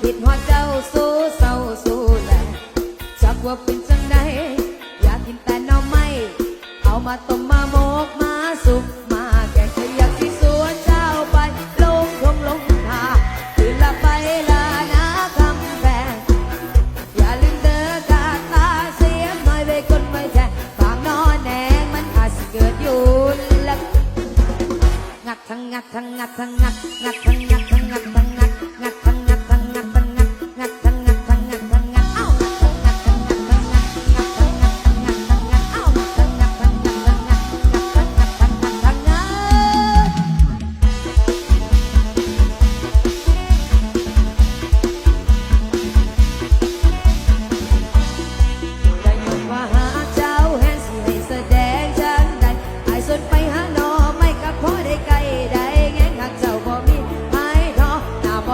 คิดฮอดเจ้าสู้เศร้าสู้แลจักว่าเป็นจังไดอยากกินแต่น้อไม่เอามาต้มมาหม งัดทั้งงัดทั้งงัดงัดทั้งงัดทั้งงัดทั้ง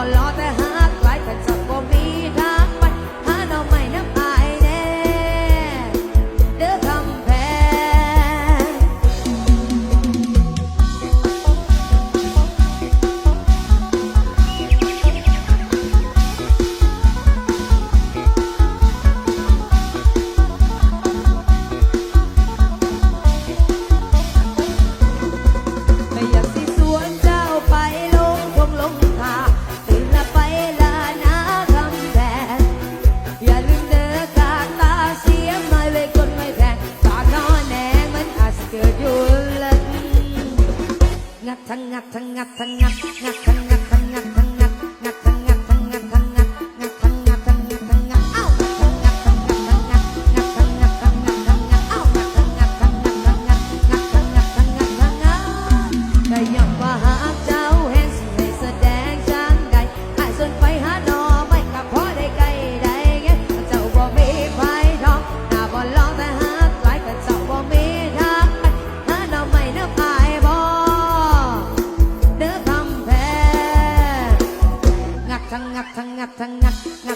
lot 蹭啊蹭啊蹭啊啊蹭啊！ ทั้งงัดทั้งงัดงัด